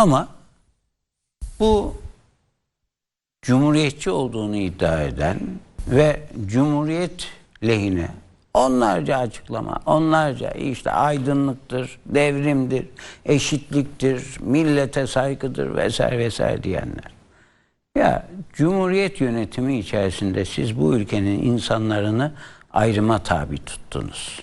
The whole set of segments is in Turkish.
Ama bu cumhuriyetçi olduğunu iddia eden ve cumhuriyet lehine onlarca açıklama, onlarca işte aydınlıktır, devrimdir, eşitliktir, millete saygıdır vesaire vesaire diyenler. Ya Cumhuriyet yönetimi içerisinde siz bu ülkenin insanlarını ayrıma tabi tuttunuz.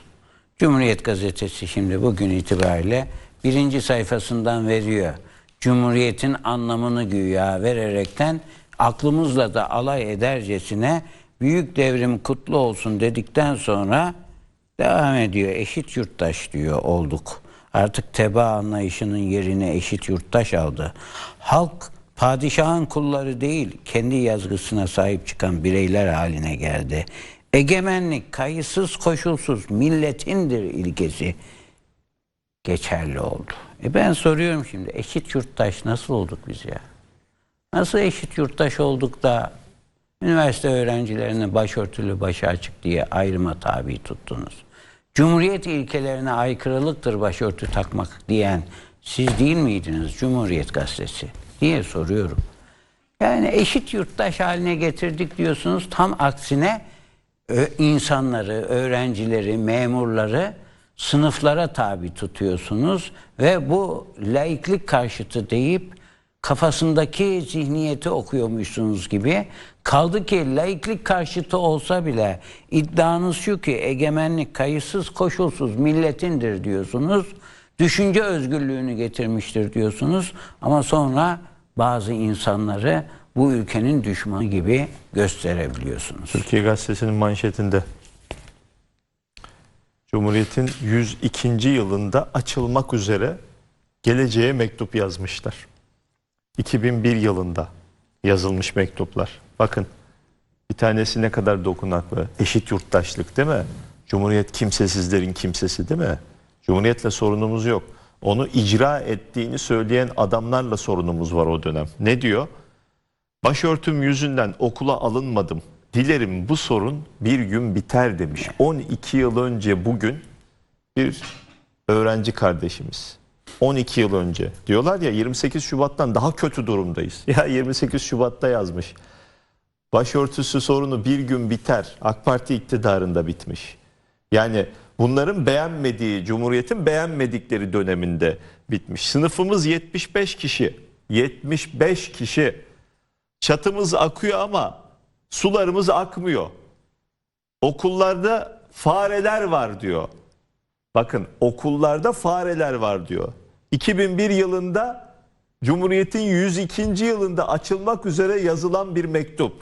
Cumhuriyet gazetesi şimdi bugün itibariyle birinci sayfasından veriyor. Cumhuriyetin anlamını güya vererekten aklımızla da alay edercesine büyük devrim kutlu olsun dedikten sonra devam ediyor. Eşit yurttaş diyor olduk. Artık teba anlayışının yerine eşit yurttaş aldı. Halk padişahın kulları değil, kendi yazgısına sahip çıkan bireyler haline geldi. Egemenlik kayıtsız koşulsuz milletindir ilkesi geçerli oldu. E ben soruyorum şimdi eşit yurttaş nasıl olduk biz ya? Nasıl eşit yurttaş olduk da üniversite öğrencilerini başörtülü başı açık diye ayrıma tabi tuttunuz? Cumhuriyet ilkelerine aykırılıktır başörtü takmak diyen siz değil miydiniz Cumhuriyet Gazetesi diye soruyorum. Yani eşit yurttaş haline getirdik diyorsunuz. Tam aksine insanları, öğrencileri, memurları sınıflara tabi tutuyorsunuz ve bu laiklik karşıtı deyip kafasındaki zihniyeti okuyormuşsunuz gibi. Kaldı ki laiklik karşıtı olsa bile iddianız şu ki egemenlik kayıtsız koşulsuz milletindir diyorsunuz. Düşünce özgürlüğünü getirmiştir diyorsunuz ama sonra bazı insanları bu ülkenin düşmanı gibi gösterebiliyorsunuz. Türkiye Gazetesi'nin manşetinde Cumhuriyet'in 102. yılında açılmak üzere geleceğe mektup yazmışlar. 2001 yılında yazılmış mektuplar. Bakın bir tanesi ne kadar dokunaklı. Eşit yurttaşlık değil mi? Cumhuriyet kimsesizlerin kimsesi değil mi? Cumhuriyetle sorunumuz yok. Onu icra ettiğini söyleyen adamlarla sorunumuz var o dönem. Ne diyor? Başörtüm yüzünden okula alınmadım. Dilerim bu sorun bir gün biter demiş. 12 yıl önce bugün bir öğrenci kardeşimiz. 12 yıl önce. Diyorlar ya 28 Şubat'tan daha kötü durumdayız. Ya 28 Şubat'ta yazmış. Başörtüsü sorunu bir gün biter. AK Parti iktidarında bitmiş. Yani bunların beğenmediği, Cumhuriyet'in beğenmedikleri döneminde bitmiş. Sınıfımız 75 kişi. 75 kişi. Çatımız akıyor ama sularımız akmıyor. Okullarda fareler var diyor. Bakın okullarda fareler var diyor. 2001 yılında Cumhuriyet'in 102. yılında açılmak üzere yazılan bir mektup.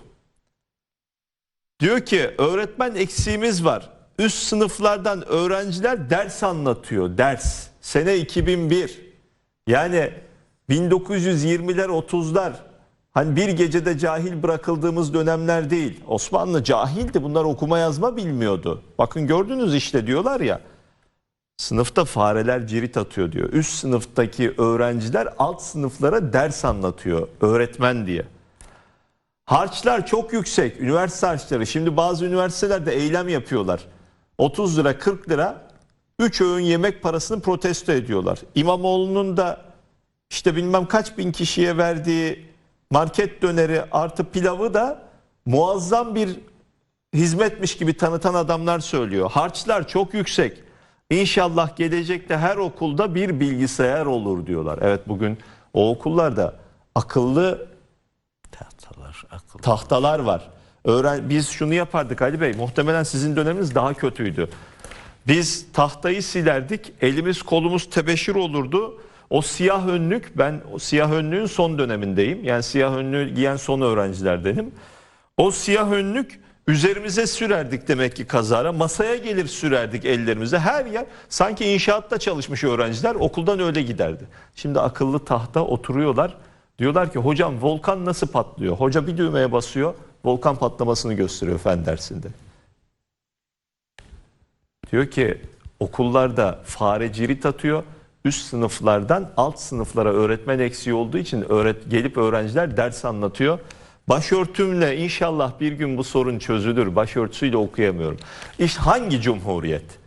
Diyor ki öğretmen eksiğimiz var. Üst sınıflardan öğrenciler ders anlatıyor. Ders. Sene 2001. Yani 1920'ler 30'lar. Hani bir gecede cahil bırakıldığımız dönemler değil. Osmanlı cahildi. Bunlar okuma yazma bilmiyordu. Bakın gördünüz işte diyorlar ya. Sınıfta fareler cirit atıyor diyor. Üst sınıftaki öğrenciler alt sınıflara ders anlatıyor. Öğretmen diye. Harçlar çok yüksek. Üniversite harçları. Şimdi bazı üniversitelerde eylem yapıyorlar. 30 lira 40 lira 3 öğün yemek parasını protesto ediyorlar. İmamoğlu'nun da işte bilmem kaç bin kişiye verdiği market döneri artı pilavı da muazzam bir hizmetmiş gibi tanıtan adamlar söylüyor. Harçlar çok yüksek. İnşallah gelecekte her okulda bir bilgisayar olur diyorlar. Evet bugün o okullarda akıllı Tahtalar, akıl. tahtalar var. Öğren biz şunu yapardık Ali Bey. Muhtemelen sizin döneminiz daha kötüydü. Biz tahtayı silerdik. Elimiz kolumuz tebeşir olurdu. O siyah önlük ben o siyah önlüğün son dönemindeyim. Yani siyah önlüğü giyen son öğrencilerdenim. O siyah önlük üzerimize sürerdik demek ki kazara. Masaya gelir sürerdik ellerimize. Her yer sanki inşaatta çalışmış öğrenciler okuldan öyle giderdi. Şimdi akıllı tahta oturuyorlar. Diyorlar ki hocam volkan nasıl patlıyor? Hoca bir düğmeye basıyor. Volkan patlamasını gösteriyor fen dersinde. Diyor ki okullarda fare cirit atıyor. Üst sınıflardan alt sınıflara öğretmen eksiği olduğu için öğret gelip öğrenciler ders anlatıyor. Başörtümle inşallah bir gün bu sorun çözülür. Başörtüsüyle okuyamıyorum. İşte hangi cumhuriyet?